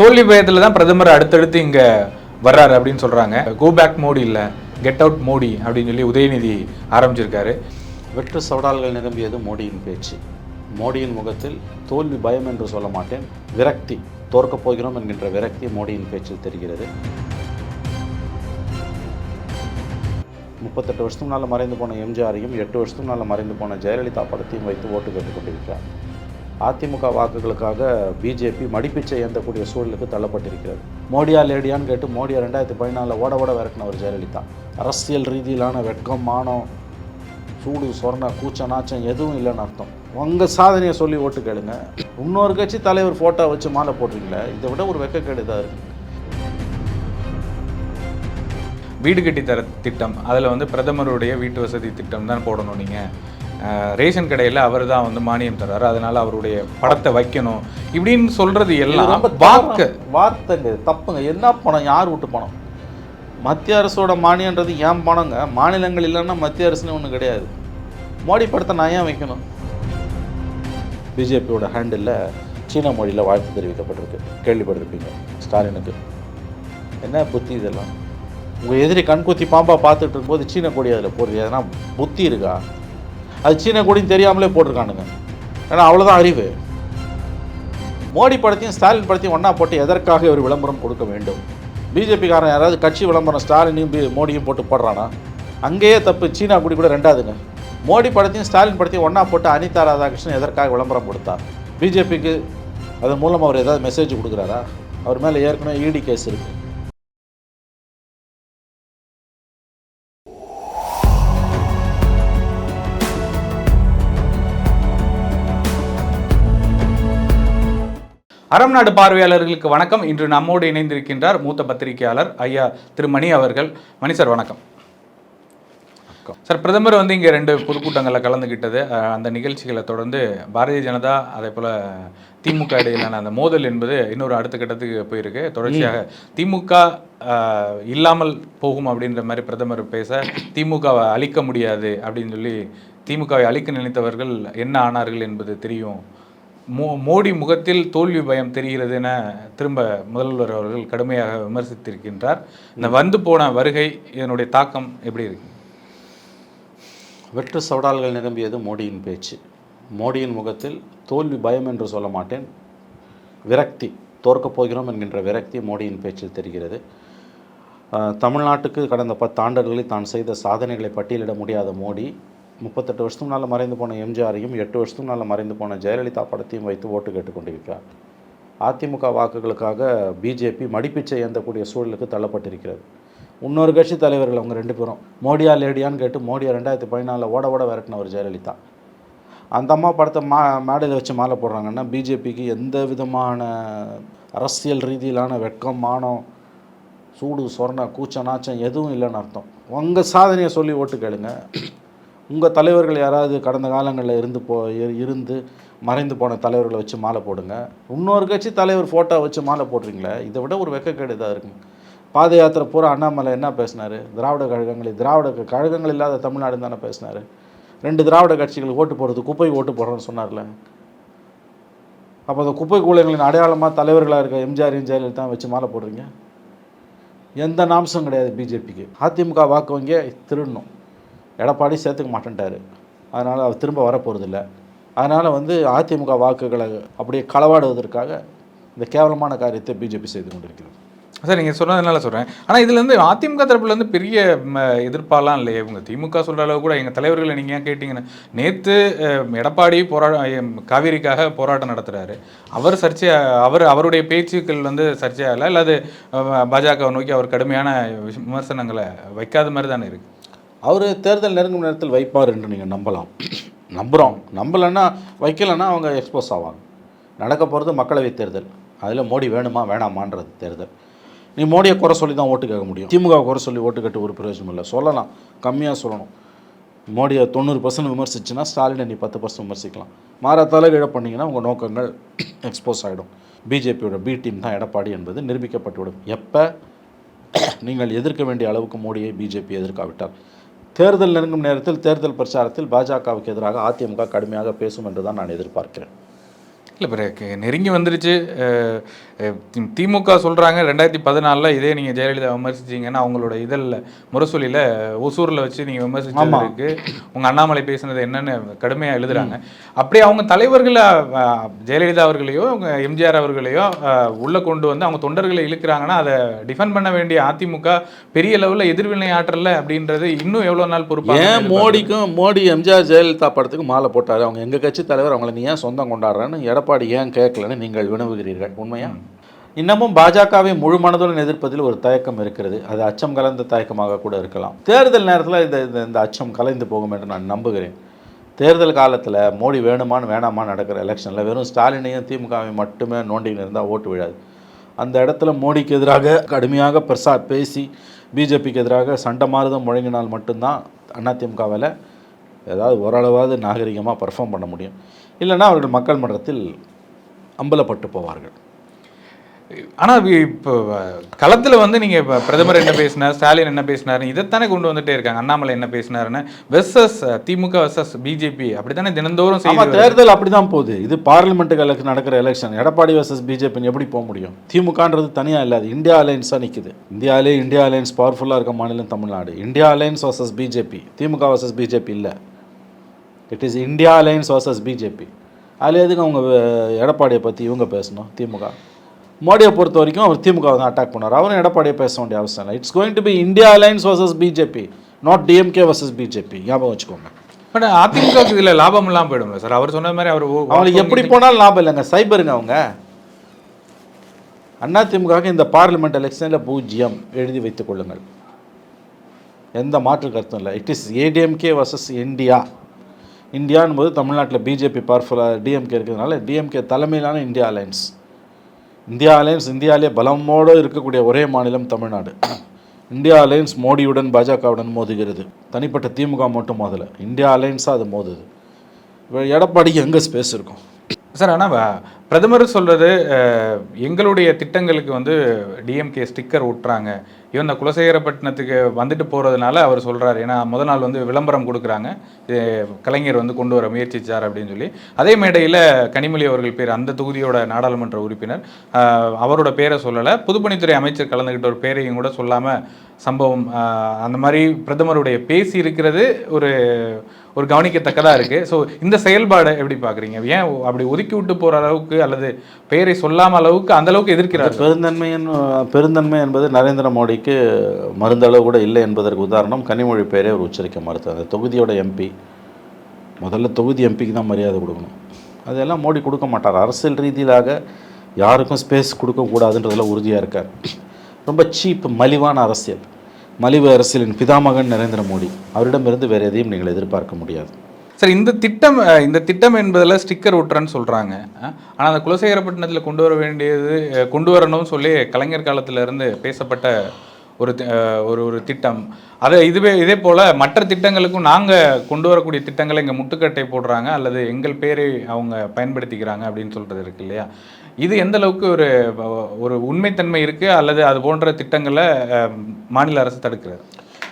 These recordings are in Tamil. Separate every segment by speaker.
Speaker 1: தோல்வி பயத்தில் தான் பிரதமர் அடுத்தடுத்து இங்கே வர்றாரு அப்படின்னு சொல்கிறாங்க கோ பேக் மோடி இல்லை கெட் அவுட் மோடி அப்படின்னு சொல்லி உதயநிதி ஆரம்பிச்சிருக்காரு.
Speaker 2: வெற்று சவடால்கள் நிரம்பியது மோடியின் பேச்சு. மோடியின் முகத்தில் தோல்வி பயம் என்று சொல்ல மாட்டேன் விரக்தி தோற்கப் போகிறோம் என்கின்ற விரக்தி மோடியின் பேச்சில் தெரிகிறது. முப்பத்தெட்டு வருஷத்துக்கு முன்னால் மறைந்து போன எம்ஜிஆரையும் எட்டு வருஷத்துக்கு முன்னால் மறைந்து போன ஜெயலலிதா படத்தையும் வைத்து ஓட்டு கேட்டுக் கொண்டிருக்கிறார். அதிமுக வாக்குகளுக்காக பிஜேபி மடிப்பிச்சை ஏந்தக்கூடிய சூழலுக்கு தள்ளப்பட்டிருக்கிறது. மோடியா லேடியான்னு கேட்டு மோடியா ரெண்டாயிரத்தி பதினாலில் ஓட ஓட விரட்டினவர் ஜெயலலிதா. அரசியல் ரீதியிலான வெட்கம் மானம் சூடு சொர்ண கூச்ச நாச்சம் எதுவும் இல்லைன்னு அர்த்தம். உங்கள் சாதனையை சொல்லி ஓட்டு கேளுங்க. இன்னொரு கட்சி தலைவர் ஃபோட்டோ வச்சு மாலை போடுறீங்களே இதை விட ஒரு வெக்கக்கேடு இதாக இருக்குது
Speaker 1: வீடு கட்டி தர திட்டம் அதில் வந்து பிரதமருடைய வீட்டு வசதி திட்டம் தான் போடணும் நீங்கள் ரேஷன் கடையில் அவர் தான் வந்து மானியம் தர்றாரு. அதனால அவருடைய படத்தை வைக்கணும் இப்படின்னு சொல்றது எல்லாம் வாக்கு.
Speaker 2: வார்த்தைங்க. தப்புங்க. என்ன பணம்? யார் வீட்டு பணம்? மத்திய அரசோட மானியன்றது ஏன் பணங்க? மாநிலங்கள் இல்லைன்னா மத்திய அரசுன்னு ஒன்றும் கிடையாது. மோடி படத்தை நான் ஏன் வைக்கணும்? பிஜேபியோட ஹேண்டில் சீன மொழியில் வாழ்த்து தெரிவிக்கப்பட்டிருக்கு. கேள்விப்பட்டிருப்பீங்க. ஸ்டாலினுக்கு. என்ன புத்தி இதெல்லாம்? உங்கள் எதிரி கண்குத்தி பாம்பா பார்த்துட்டு இருக்கும்போது சீன கொடி அதில் போடுறது எதனா புத்தி இருக்கா? அது சீன கொடின்னு தெரியாமலே போட்டிருக்கானுங்க. ஏன்னா அவ்வளோதான் அறிவு. மோடி படத்தையும் ஸ்டாலின் படத்தையும் ஒன்றா போட்டு எதற்காக ஒரு விளம்பரம் கொடுக்க வேண்டும்? பிஜேபிக்காரன் யாராவது கட்சி விளம்பரம் ஸ்டாலினையும் பி- மோடியும் போட்டு போடுறானா? அங்கேயே தப்பு சீனா குடி கூட ரெண்டாவதுங்க. மோடி படத்தையும் ஸ்டாலின் படத்தையும் ஒன்றா போட்டு அனிதா ராதாகிருஷ்ணன் எதற்காக விளம்பரம் கொடுத்தார்? பிஜேபிக்கு அதன் மூலம் அவர் ஏதாவது மெசேஜ் கொடுக்குறாரா? அவர் மேலே ஏற்கனவே இடி கேஸ் இருக்குது
Speaker 1: அறம் நாடு பார்வையாளர்களுக்கு வணக்கம். இன்று நம்மோடு இணைந்திருக்கின்றார் மூத்த பத்திரிகையாளர் ஐயா திரு மணி அவர்கள். மணி சார் வணக்கம். சார் பிரதமர் வந்து இங்கே ரெண்டு பொதுக்கூட்டங்களில் கலந்துக்கிட்டது அந்த நிகழ்ச்சிகளை தொடர்ந்து பாரதிய ஜனதா அதே போல் திமுக இடையிலான அந்த மோதல் என்பது இன்னொரு அடுத்த கட்டத்துக்கு போயிருக்கு. தொடர்ச்சியாக திமுக இல்லாமல் போகும் அப்படின்ற மாதிரி பிரதமர் பேச திமுகவை அழிக்க முடியாது அப்படின்னு சொல்லி திமுகவை அழிக்க நினைத்தவர்கள் என்ன ஆனார்கள் என்பது தெரியும். மோ மோடி முகத்தில் தோல்வி பயம் தெரிகிறது என திரும்ப முதல்வர் அவர்கள் கடுமையாக விமர்சித்திருக்கின்றார். இந்த வந்து போன வருகை இதனுடைய தாக்கம் எப்படி இருக்கு?
Speaker 2: வெற்று சவடால்கள் நிரம்பியது மோடியின் பேச்சு. மோடியின் முகத்தில் தோல்வி பயம் என்று சொல்ல மாட்டேன். விரக்தி தோற்கப் போகிறோம் என்கின்ற விரக்தி மோடியின் பேச்சில் தெரிகிறது. தமிழ்நாட்டுக்கு கடந்த பத்து ஆண்டுகளில் தான் செய்த சாதனைகளை பட்டியலிட முடியாத மோடி முப்பத்தெட்டு வருஷத்துக்கு முன்னால் மறைந்து போன எம்ஜிஆரையும் எட்டு வருஷத்துக்கு முன்னால் மறைந்து போன ஜெயலலிதா படத்தையும் வைத்து ஓட்டு கேட்டுக்கொண்டிருக்கிறார். அதிமுக வாக்குகளுக்காக பிஜேபி மடிப்பிச்சை ஏந்தக்கூடிய சூழலுக்கு தள்ளப்பட்டிருக்கிறது. இன்னொரு கட்சி தலைவர்கள் அவங்க ரெண்டு பேரும். மோடியா லேடியான்னு கேட்டு மோடியா ரெண்டாயிரத்தி பதினாலில் ஓட ஓட விரட்டினவர் ஜெயலலிதா. அந்த அம்மா படத்தை மா மேடையில் வச்சு மாலை போடுறாங்கன்னா பிஜேபிக்கு எந்த விதமான அரசியல் ரீதியிலான வெட்கம் மானம் சூடு சொர்ண கூச்ச நாச்சம் எதுவும் இல்லைன்னு அர்த்தம். உங்கள் சாதனையை சொல்லி ஓட்டு கேளுங்க. உங்கள் தலைவர்கள் யாராவது கடந்த காலங்களில் இருந்து போ இரு- இருந்து மறைந்து போன தலைவர்களை வச்சு மாலை போடுங்க. இன்னொரு கட்சி தலைவர் ஃபோட்டோ வச்சு மாலை போடுறீங்களே இதை விட ஒரு வெக்கக்கேடு இதாக இருக்குங்க பாத யாத்திரை பூரா அண்ணாமலை என்ன பேசினார்? திராவிட கழகங்கள் திராவிட கழகங்கள் இல்லாத தமிழ்நாடு தானே பேசினார். ரெண்டு திராவிட கட்சிகள் ஓட்டு போடுறது குப்பை ஓட்டு போடுறோன்னு சொன்னார்ல. அப்போ அந்த குப்பை கூலங்களின் அடையாளமாக தலைவர்களாக இருக்க எம்ஜிஆர் ஜெயலலிதா வச்சு மாலை போடுறீங்க? எந்த நாம்சம் கிடையாது பிஜேபிக்கு. அதிமுக வாக்கு வங்கியை திருடணும். எடப்பாடி சேர்த்துக்க மாட்டேன்ட்டாரு. அதனால் அவர் திரும்ப வரப்போகிறதில்ல அதனால் வந்து அதிமுக வாக்குகளை அப்படியே களவாடுவதற்காக இந்த கேவலமான காரியத்தை பிஜேபி செய்து கொண்டிருக்கிறது.
Speaker 1: சார் நீங்கள் சொன்னதுனால சொல்கிறேன் ஆனால் இதுலேருந்து அதிமுக தரப்புலேருந்து பெரிய ம, எதிர்ப்பாலாம் இல்லையே. இவங்க திமுக சொல்கிற அளவு கூட எங்கள் தலைவர்களை நீங்கள் ஏன் கேட்டிங்கன்னா. நேற்று எடப்பாடி போரா காவேரிக்காக போராட்டம் நடத்துகிறாரு அவர் சர்ச்சை அவர் அவருடைய பேச்சுக்கள் வந்து சர்ச்சையாகலை இல்லை? அது பாஜக நோக்கி அவர் கடுமையான விஷ- விமர்சனங்களை வைக்காத மாதிரி தானே இருக்குது
Speaker 2: அவர் தேர்தல் நெருங்கும் நேரத்தில் வைப்பார் என்று நீங்கள் நம்பலாம். நம்புகிறோம் நம்பலைன்னா வைக்கலைன்னா அவங்க எக்ஸ்போஸ் ஆவாங்க. நடக்க போகிறது மக்களவைத் தேர்தல். அதில் மோடி வேணுமா வேணாமான்றது தேர்தல். நீ மோடியை குறை சொல்லி தான் ஓட்டு கேட்க முடியும். திமுக குறை சொல்லி ஓட்டு கேட்டு ஒரு பிரயோஜனம் இல்லை. சொல்லலாம். கம்மியாக சொல்லணும். மோடியை தொண்ணூறு பர்சன்ட் விமர்சிச்சுன்னா ஸ்டாலினை நீ பத்து பர்சன்ட் விமர்சிக்கலாம். மாற தலைகீழ பண்ணிங்கன்னா உங்கள் நோக்கங்கள் எக்ஸ்போஸ் ஆகிடும் பிஜேபியோட பி டீம் தான் எடப்பாடி என்பது நிரூபிக்கப்பட்டுவிடும். எப்போ? நீங்கள் எதிர்க்க வேண்டிய அளவுக்கு மோடியை பிஜேபி எதிர்க்காவிட்டால். தேர்தல் நெருங்கும் நேரத்தில் தேர்தல் பிரச்சாரத்தில் பாஜகவுக்கு எதிராக அதிமுக கடுமையாக பேசும் என்று தான் நான் எதிர்பார்க்கிறேன்.
Speaker 1: இல்லை பிறகு நெருங்கி வந்துருச்சு. திமுக சொல்கிறாங்க ரெண்டாயிரத்தி பதினாலில் இதே நீங்கள் ஜெயலலிதா விமர்சிச்சீங்கன்னா அவங்களோட இதழில் முரசொலியில் ஒசூரில் வச்சு நீங்கள் விமர்சிச்சதுக்கு உங்கள் அண்ணாமலை பேசுனது என்னன்னு கடுமையாக எழுதுறாங்க. அப்படியே அவங்க தலைவர்களை ஜெயலலிதா அவர்களையோ அவங்க எம்ஜிஆர் அவர்களையோ உள்ள கொண்டு வந்து அவங்க தொண்டர்களை இழுக்கிறாங்கன்னா அதை டிஃபெண்ட் பண்ண வேண்டிய அதிமுக பெரிய லெவலில் எதிர்வினை ஆற்றல அப்படின்றது இன்னும் எவ்வளோ நாள் பொறுப்பாக
Speaker 2: ஏன் மோடிக்கும் மோடி எம்ஜிஆர் ஜெயலலிதா படத்துக்கு மாலை போட்டார்? அவங்க எங்கள் கட்சி தலைவர் அவங்கள நீ ஏன் சொந்தம் கொண்டாடுறேன்னு எடப்பாடி ஏன் கேட்கலன்னு நீங்கள் வினவுகிறீர்கள்? உண்மையா? இன்னமும் பாஜகவை முழு மனதுடன் எதிர்ப்பதில் ஒரு தயக்கம் இருக்கிறது. அது அச்சம் கலந்த தயக்கமாக கூட இருக்கலாம். தேர்தல் நேரத்தில் இந்த இந்த- இந்த அச்சம் கலைந்து போகும் என்று நான் நம்புகிறேன். தேர்தல் காலத்தில் மோடி வேணுமான்னு வேணாமான்னு நடக்கிற எலெக்ஷனில் வெறும் ஸ்டாலினையும் திமுகவையும் மட்டுமே நோண்டின்னு இருந்தால் ஓட்டு விழாது. அந்த இடத்துல மோடிக்கு எதிராக கடுமையாக பிரசாத் பேசி பிஜேபிக்கு எதிராக சண்டை மாறுதம் முழங்கினால் மட்டும்தான் அதிமுகவில் ஏதாவது ஓரளவாவது நாகரிகமாக பர்ஃபார்ம் பண்ண முடியும். இல்லைன்னா அவர்கள் மக்கள் மன்றத்தில் அம்பலப்பட்டு போவார்கள்.
Speaker 1: ஆனால் இப்போ களத்தில் வந்து நீங்கள் இப்போ பிரதமர் என்ன பேசினார் ஸ்டாலின் என்ன பேசினார் இதைத்தானே கொண்டு வந்துட்டே இருக்காங்க. அண்ணாமலை என்ன பேசினாருன்னு வெர்சஸ் திமுக வெர்சஸ் பிஜேபி அப்படித்தானே தினந்தோறும் செய்தி
Speaker 2: தேர்தல் அப்படி தான் போகுது. இது பார்லிமெண்ட்டுக்கு எலெக்ஷன் நடக்கிற எலெக்ஷன் எடப்பாடி வர்சஸ் பிஜேபின்னு எப்படி போக முடியும்? திமுகன்றது தனியாக இல்லை அது இந்தியா அலையன்ஸாக நிற்குது இந்தியாவிலே இந்தியா அலையன்ஸ் பவர்ஃபுல்லாக இருக்க மாநிலம் Tamil Nadu. India alliance versus BJP DMK versus BJP இல்லை. It is India alliance versus BJP அதில் எதுக்கு அவங்க எடப்பாடியை பற்றி இவங்க பேசணும் திமுக? மோடியை பொறுத்த வரைக்கும் அவர் திமுக தான் அட்டாக் பண்ணார் அவரும் எடப்பாடியை பேச வேண்டிய அவசியம் இல்லை. It's going to be India alliance versus BJP not DMK versus BJP ஞாபகம் வச்சுக்கோங்க.
Speaker 1: பட் அதிமுகவுக்கு இதில் லாபம் இல்லாமல் போயிடும்ல சார் அவர் சொன்ன மாதிரி அவர்
Speaker 2: அவங்களுக்கு எப்படி போனாலும் லாபம் இல்லைங்க. சைபருங்க அவங்க. அண்ணா திமுகவுக்கு இந்த பார்லிமெண்ட் எலெக்ஷனில் பூஜ்ஜியம். எழுதி வைத்துக் கொள்ளுங்கள். எந்த மாற்று கருத்தும் இல்லை. It is ADMK versus India இந்தியான்னு போது தமிழ்நாட்டில் பிஜேபி பவர்ஃபுல்லாக டிஎம்கே இருக்கிறதுனால டிஎம்கே தலைமையிலான இந்தியா அலையன்ஸ் இந்தியா அலையன்ஸ் இந்தியாவிலே பலமோடு இருக்கக்கூடிய ஒரே மாநிலம் தமிழ்நாடு. இந்தியா அலையன்ஸ் மோடியுடன் பாஜகவுடன் மோதுகிறது. தனிப்பட்ட திமுக மட்டும் மோதலை. இந்தியா அலையன்ஸாக அது மோதுது. இப்போ எடப்பாடிக்கு எங்கே ஸ்பேஸ் இருக்கும்?
Speaker 1: சார் ஆனால் பிரதமர் சொல்கிறது எங்களுடைய திட்டங்களுக்கு வந்து டிஎம்கே ஸ்டிக்கர் ஒட்டுறாங்க இவன் இந்த குலசேகரப்பட்டினத்துக்கு வந்துட்டு போகிறதுனால அவர் சொல்கிறார் ஏன்னா முதல் நாள் வந்து விளம்பரம் கொடுக்குறாங்க. இது கலைஞர் வந்து கொண்டு வர முயற்சிச்சார் அப்படின்னு சொல்லி. அதே மேடையில் கனிமொழி அவர்கள் பேர் அந்த தொகுதியோட நாடாளுமன்ற உறுப்பினர் அவரோட பேரை சொல்லலை. பொதுப்பணித்துறை அமைச்சர் கலந்துக்கிட்ட ஒரு பேரையும் கூட சொல்லாமல் சம்பவம் அந்த மாதிரி பிரதமருடைய பேசி இருக்கிறது ஒரு ஒரு கவனிக்கத்தக்கதாக இருக்குது ஸோ இந்த செயல்பாடை எப்படி பார்க்குறீங்க? ஏன் அப்படி ஒதுக்கி விட்டு போகிற அளவுக்கு அல்லது பெயரை சொல்லாம அளவுக்கு அந்த அளவுக்கு எதிர்க்கிறார்
Speaker 2: பெருந்தன்மை பெருந்தன்மை என்பது நரேந்திர மோடிக்கு மருந்தளவு கூட இல்லை என்பதற்கு உதாரணம். கனிமொழி பெயரை அவர் உச்சரிக்க மறுத்தார். அந்த தொகுதியோட எம்பி முதல்ல தொகுதி எம்பிக்கு தான் மரியாதை கொடுக்கணும். அதெல்லாம் மோடி கொடுக்க மாட்டார். அரசியல் ரீதியிலாக யாருக்கும் ஸ்பேஸ் கொடுக்கக்கூடாதுன்றதெல்லாம் உறுதியாக இருக்கார். ரொம்ப சீப் மலிவான அரசியல். மலிவு அரசியலின் பிதாமகன் நரேந்திர மோடி. அவரிடமிருந்து வேறு எதையும் நீங்கள் எதிர்பார்க்க முடியாது.
Speaker 1: சார் இந்த திட்டம் இந்த திட்டம் என்பதில் ஸ்டிக்கர் ஒட்டுறன்னு சொல்கிறாங்க ஆனால் அந்த குலசேகரப்பட்டினத்தில் கொண்டு வர வேண்டியது கொண்டு வரணும்னு சொல்லி கலைஞர் காலத்துல இருந்து பேசப்பட்ட ஒரு ஒரு ஒரு திட்டம். அதை இதுவே இதே போல் மற்ற திட்டங்களுக்கும் நாங்கள் கொண்டு வரக்கூடிய திட்டங்களை இங்கே முட்டுக்கட்டை போடுறாங்க அல்லது எங்கள் பேரை அவங்க பயன்படுத்திக்கிறாங்க அப்படின்னு சொல்கிறது இருக்கு இல்லையா? இது எந்த அளவுக்கு ஒரு ஒரு உண்மைத்தன்மை இருக்குது அல்லது அது போன்ற திட்டங்களை மாநில அரசு தடுக்கிறது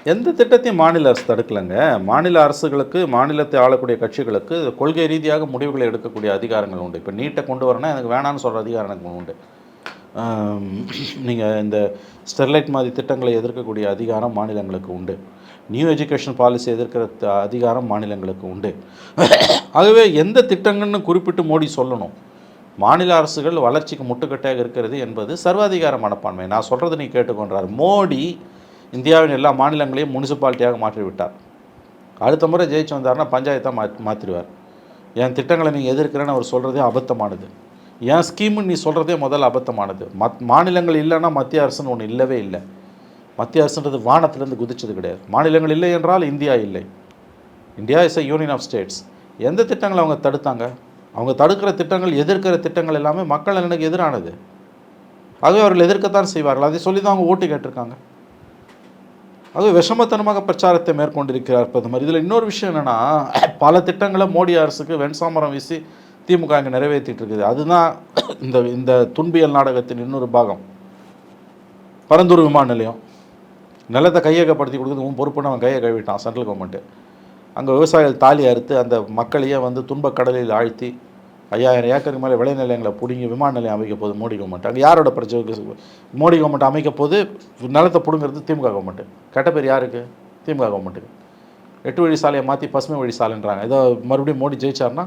Speaker 2: எந்த திட்டத்தையும் மாநில அரசு தடுக்கலைங்க. மாநில அரசுகளுக்கு மாநிலத்தை ஆளக்கூடிய கட்சிகளுக்கு கொள்கை ரீதியாக முடிவுகளை எடுக்கக்கூடிய அதிகாரங்கள் உண்டு. இப்போ நீட்டை கொண்டு வரணும் எனக்கு வேணான்னு சொல்கிற அதிகாரம் எனக்கு உண்டு நீங்கள் இந்த ஸ்டெர்லைட் மாதிரி திட்டங்களை எதிர்க்கக்கூடிய அதிகாரம் மாநிலங்களுக்கு உண்டு. நியூ எஜுகேஷன் பாலிசி எதிர்க்கிற த- அதிகாரம் மாநிலங்களுக்கு உண்டு. ஆகவே எந்த திட்டங்கள்னு குறிப்பிட்டு மோடி சொல்லணும். மாநில அரசுகள் வளர்ச்சிக்கு முட்டுக்கட்டையாக இருக்கிறது என்பது சர்வாதிகார மனப்பான்மை. நான் சொல்கிறது நீ கேட்டுக்கொண்டார். மோடி இந்தியாவின் எல்லா மாநிலங்களையும் முனிசிபாலிட்டியாக மாற்றிவிட்டார். அடுத்த முறை ஜெயிச்சு வந்தாருன்னா பஞ்சாயத்தாக மா மாற்றிடுவார் என் திட்டங்களை நீ எதிர்க்கிறேன்னு அவர் சொல்கிறதே அபத்தமானது. என் ஸ்கீம்னு நீ சொல்கிறதே முதல்ல அபத்தமானது. மத் மாநிலங்கள் இல்லைன்னா மத்திய அரசுன்னு ஒன்று இல்லவே இல்லை. மத்திய அரசுன்றது வானத்திலேருந்து குதிச்சது கிடையாது. மாநிலங்கள் இல்லை என்றால் இந்தியா இல்லை. India is a union of states. எந்த திட்டங்களை அவங்க தடுத்தாங்க? அவங்க தடுக்கிற திட்டங்கள் எதிர்க்கிற திட்டங்கள் எல்லாமே மக்கள் நலனுக்கு எதிரானது. ஆகவே அவர்கள் எதிர்க்கத்தான் செய்வார்கள். அதை சொல்லி தான் அவங்க ஓட்டு கேட்டிருக்காங்க. ஆகவே விஷமத்தனமாக பிரச்சாரத்தை மேற்கொண்டிருக்கிறார் பிரதமர் இதில் இன்னொரு விஷயம் என்னென்னா பல திட்டங்களை மோடி அரசுக்கு வெண்சாமரம் வீசி திமுக இங்கே நிறைவேற்றிட்டு இருக்குது. அதுதான் இந்த இந்த துன்பியல் நாடகத்தின் இன்னொரு பாகம். பரந்தூர் விமான நிலையம். நிலத்தை கையகப்படுத்தி கொடுக்குறது உன் பொறுப்புன்னு அவன் கையை கழுவிட்டான் சென்ட்ரல் கவர்மெண்ட்டு அங்கே விவசாயிகள் தாலி அறுத்து அந்த மக்களையே வந்து துன்பக்கடலில் ஆழ்த்தி ஐயாயிரம் ஏக்கருக்கு மேலே விளைநிலையங்களை பிடுங்கி விமான நிலையம் அமைக்க போது மோடி கவர்மெண்ட் அங்கே யாரோட பிரச்சனை? மோடி கவர்மெண்ட் அமைக்க போது நிலத்தை பிடுங்கிறது திமுக கவர்மெண்ட்டு கெட்ட பேர் யாருக்கு? திமுக கவர்மெண்ட்டுக்கு எட்டு வழி சாலையை மாற்றி பசுமை வழி சாலைன்றாங்க. ஏதோ மறுபடியும் மோடி ஜெயிச்சார்னா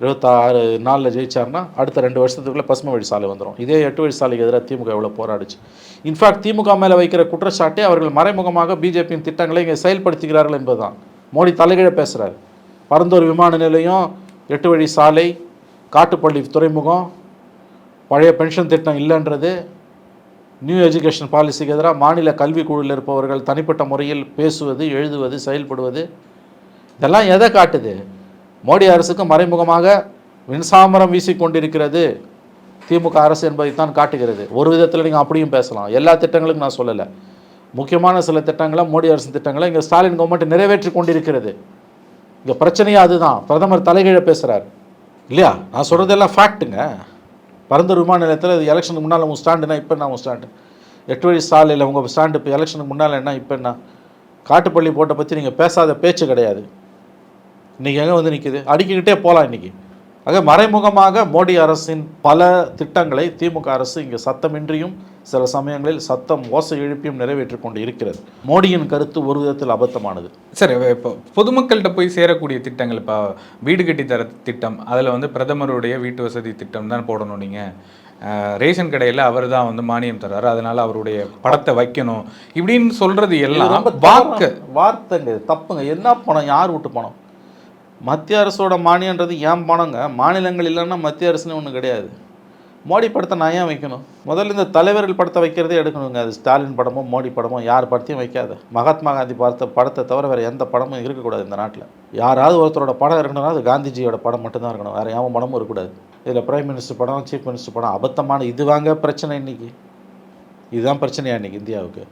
Speaker 2: இருபத்தாறு நாளில் ஜெயிச்சார்னா அடுத்த ரெண்டு வருஷத்துக்குள்ளே பசுமை வழி சாலை வந்துடும் இதே எட்டு வழி சாலைக்கு எதிராக திமுக எவ்வளோ போராடுச்சு? இன்ஃபேக்ட் திமுக மேலே வைக்கிற குற்றச்சாட்டே அவர்கள் மறைமுகமாக பிஜேபியின் திட்டங்களை இங்கே செயல்படுத்துகிறார்கள் என்பதுதான். மோடி தலைகீழ பேசுகிறார் பரந்தூர் விமான நிலையம் எட்டு வழி சாலை காட்டுப்பள்ளி துறைமுகம் பழைய பென்ஷன் திட்டம் இல்லைன்றது. நியூ எஜுகேஷன் பாலிசிக்கு எதிராக மாநில கல்விக் குழுவில் இருப்பவர்கள் தனிப்பட்ட முறையில் பேசுவது எழுதுவது செயல்படுவது இதெல்லாம் எதை காட்டுது? மோடி அரசுக்கு மறைமுகமாக மின்சாமரம் வீசிக்கொண்டிருக்கிறது. திமுக அரசு என்பதை தான் காட்டுகிறது. ஒரு விதத்தில் நீங்கள் அப்படியும் பேசலாம். எல்லா திட்டங்களுக்கும் நான் சொல்லலை. முக்கியமான சில திட்டங்களை மோடி அரசு திட்டங்களை இங்கே ஸ்டாலின் கவர்மெண்ட் நிறைவேற்றி கொண்டிருக்கிறது. இங்கே பிரச்சனையே அதுதான். பிரதமர் தலைகீழ பேசுகிறார் இல்லையா? நான் சொல்கிறதெல்லாம் ஃபேக்ட்டுங்க பரந்தூர் விமான நிலையத்தில் இது எலெக்ஷனுக்கு முன்னால் உங்கள் ஸ்டாண்டுனா இப்போ என்ன உங்கள் ஸ்டாண்டு எட்டு வழி சாலையில் உங்கள் ஸ்டாண்டு இப்போ எலெக்ஷனுக்கு முன்னால் என்ன இப்போ என்ன? காட்டுப்பள்ளி போட்டை பற்றி நீங்கள் பேசாத பேச்சு கிடையாது. இன்றைக்கி எங்கே வந்து நிற்கிது அடிக்கிக்கிட்டே போகலாம் இன்றைக்கி ஆக மறைமுகமாக மோடி அரசின் பல திட்டங்களை திமுக அரசு இங்கே சத்தமின்றியும் சில சமயங்களில் சத்தம் ஓசை எழுப்பியும் நிறைவேற்றி கொண்டு இருக்கிறது மோடியின் கருத்து ஒரு விதத்தில் அபத்தமானது.
Speaker 1: சரி இப்போ பொதுமக்கள்கிட்ட போய் சேரக்கூடிய திட்டங்கள் இப்போ வீடு கட்டி தர திட்டம் அதில் வந்து பிரதமருடைய வீட்டு வசதி திட்டம் தான் போடணும் நீங்கள் ரேஷன் கடையில் அவர் தான் வந்து மானியம் தர்றாரு அதனால அவருடைய படத்தை வைக்கணும். இப்படின்னு சொல்றது எல்லாம் வாக்கு.
Speaker 2: வார்த்தைங்க தப்புங்க. என்ன பணம்? யார் விட்டு பணம்? மத்திய அரசோட மானியன்றது ஏன் பணங்க? மாநிலங்கள் இல்லைன்னா மத்திய அரசுன்னு ஒன்றும் கிடையாது. மோடி படத்தை நான் ஏன் வைக்கணும்? முதல்ல இந்த தலைவர்கள் படத்தை வைக்கிறதே எடுக்கணுங்க. அது ஸ்டாலின் படமோ மோடி படமோ யார் படத்தையும் வைக்காத. மகாத்மா காந்தி பார்த்த படத்தை தவிர வேறு எந்த படமும் இருக்கக்கூடாது இந்த நாட்டில். யாராவது ஒருத்தரோட படம் இருக்கணும்னா அது காந்திஜியோட படம் மட்டும்தான் இருக்கணும். வேறு எவன் படமும் இருக்கக்கூடாது. இதில் பிரைம் மினிஸ்டர் படம் சீஃப் மினிஸ்டர் படம் அபத்தமான இது வாங்க பிரச்சனை இன்றைக்கி இதுதான் பிரச்சனையா இன்றைக்கி இந்தியாவுக்கு.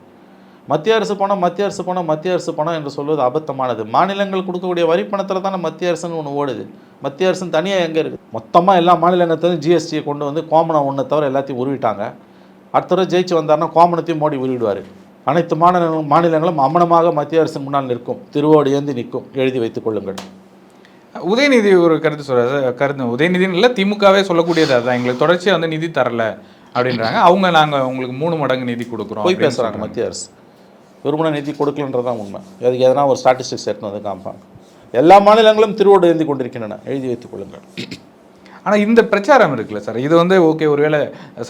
Speaker 2: மத்திய அரசு பணம் மத்திய அரசு பணம் மத்திய அரசு பணம் என்று சொல்வது அபத்தமானது. மாநிலங்கள் கொடுக்கக்கூடிய வரி பணத்தில் தானே மத்திய அரசுன்னு ஒன்று ஓடுது. மத்திய அரசு தனியாக எங்கே இருக்குது? மொத்தமாக எல்லா மாநிலங்கத்தையும் ஜிஎஸ்டியை கொண்டு வந்து கோமனை ஒன்றை தவிர எல்லாத்தையும் உருவிட்டாங்க. அடுத்த ஜெயிச்சு வந்தாருன்னா கோமனத்தையும் மோடி உருவிடுவார். அனைத்து மாநில மாநிலங்களும் அமனமாக மத்திய அரசின் முன்னால் நிற்கும். திருவோடு ஏந்தி நிற்கும். எழுதி வைத்துக் கொள்ளுங்கள்.
Speaker 1: உதயநிதி ஒரு கருத்து சொல்றாரு. கருத்து. உதயநிதின்னு இல்லை திமுகவே சொல்லக்கூடியது அதுதான். எங்களுக்கு தொடர்ச்சியாக வந்து நிதி தரல அப்படின்றாங்க. அவங்க நாங்கள் உங்களுக்கு மூணு மடங்கு நிதி கொடுக்குறோம்
Speaker 2: போய் பேசுகிறாங்க மத்திய அரசு. விரும்பின நிதி கொடுக்கலன்றதான் உண்மை. அதுக்கு எதனா ஒரு ஸ்டாட்டிஸ்டிக்ஸ் எடுத்து வந்து காமிப்பாங்க. எல்லா மாநிலங்களும் திருவோடு ஏந்தி கொண்டிருக்கின்றன. எழுதி வைத்துக் கொள்ளுங்கள்.
Speaker 1: ஆனா இந்த பிரச்சாரம் இருக்குல்ல சார்? இது வந்து ஓகே ஒருவேளை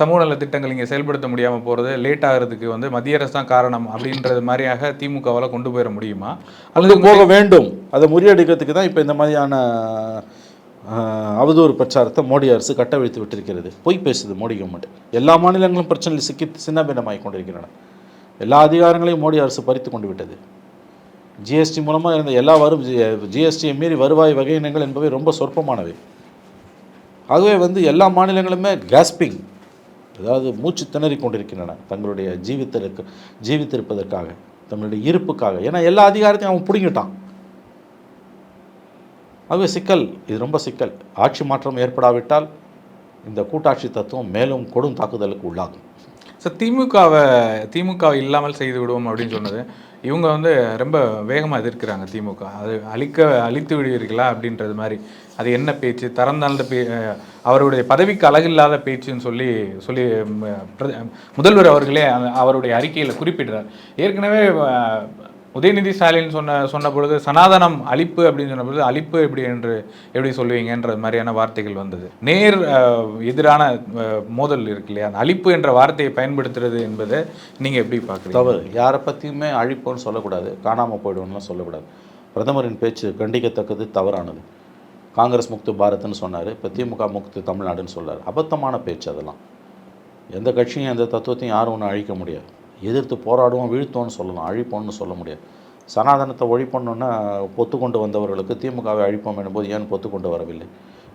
Speaker 1: சமூக நல திட்டங்கள் இங்கே செயல்படுத்த முடியாம போறது லேட் ஆகிறதுக்கு வந்து மத்திய அரசு தான் காரணம் அப்படின்றது மாதிரியாக திமுகவால் கொண்டு போயிட முடியுமா?
Speaker 2: அல்லது போக வேண்டும். அதை முறியடிக்கிறதுக்கு தான் இப்போ இந்த மாதிரியான அவதூறு பிரச்சாரத்தை மோடி அரசு கட்டவிழ்த்து விட்டிருக்கிறது. பொய் பேசுது மோடி கவர்மெண்ட் எல்லா மாநிலங்களும் பிரச்சனையில் சிக்கி சின்னபின்னமாகி கொண்டிருக்கின்றன. எல்லா அதிகாரங்களையும் மோடி அரசு பறித்து கொண்டு விட்டது. ஜிஎஸ்டி மூலமாக இருந்த எல்லா வரும் ஜிஎஸ்டியை மீறி வருவாய் வகையினங்கள் என்பவை ரொம்ப சொற்பமானவை. ஆகவே வந்து எல்லா மாநிலங்களுமே கேஸ்பிங் அதாவது மூச்சு திணறி கொண்டிருக்கின்றன தங்களுடைய ஜீவித்திருக்க ஜீவித்திருப்பதற்காக தங்களுடைய இருப்புக்காக. ஏன்னா எல்லா அதிகாரத்தையும் அவன் பிடுங்கிட்டான். ஆகவே சிக்கல் இது ரொம்ப சிக்கல். ஆட்சி மாற்றம் ஏற்படாவிட்டால் இந்த கூட்டாட்சி தத்துவம் மேலும் கொடும் தாக்குதலுக்கு உள்ளாகும்.
Speaker 1: சார் திமுகவை திமுகவை இல்லாமல் செய்து விடுவோம் அப்படின்னு சொன்னது. இவங்க வந்து ரொம்ப வேகமாக எதிர்க்கிறாங்க திமுக. அது அழிக்க அழித்து விடுவீர்களா அப்படின்றது மாதிரி. அது என்ன பேச்சு? தரந்தாழ்ந்த பே அவருடைய பதவிக்கு அழகில்லாத பேச்சுன்னு சொல்லி சொல்லி முதல்வர் அவர்களே அவருடைய அறிக்கையில் குறிப்பிடுறார். ஏற்கனவே உதயநிதி ஸ்டாலின் சொன்ன சொன்ன பொழுது சனாதனம் அழிப்பு அப்படின்னு சொன்ன பொழுது அழிப்பு எப்படி என்று எப்படி சொல்லுவீங்கன்றது மாதிரியான வார்த்தைகள் வந்தது. நேர் எதிரான மோதல் இருக்கு இல்லையா? அந்த அழிப்பு என்ற வார்த்தையை பயன்படுத்துறது என்பதை நீங்கள் எப்படி பார்க்குறீங்க?
Speaker 2: தவறு. யாரை பற்றியுமே அழிப்புன்னு சொல்லக்கூடாது. காணாமல் போயிடுவோம்லாம் சொல்லக்கூடாது. பிரதமரின் பேச்சு கண்டிக்கத்தக்கது தவறானது. காங்கிரஸ் முக்து பாரத்னு சொன்னார். இப்போ திமுக முக்து தமிழ்நாடுன்னு சொன்னார் அபத்தமான பேச்சு அதெல்லாம். எந்த கட்சியும் எந்த தத்துவத்தையும் யாரும் ஒன்றும் அழிக்க முடியாது. எதிர்த்து போராடுவோம் வீழ்த்தோன்னு சொல்லலாம். அழிப்போம்னு சொல்ல முடியாது. சனாதனத்தை ஒழிப்போம்னா பொத்துக்கொண்டு வந்தவர்களுக்கு திமுகவை அழிப்போம் என்பது ஏன் பொத்துக்கொண்டு வரவில்லை?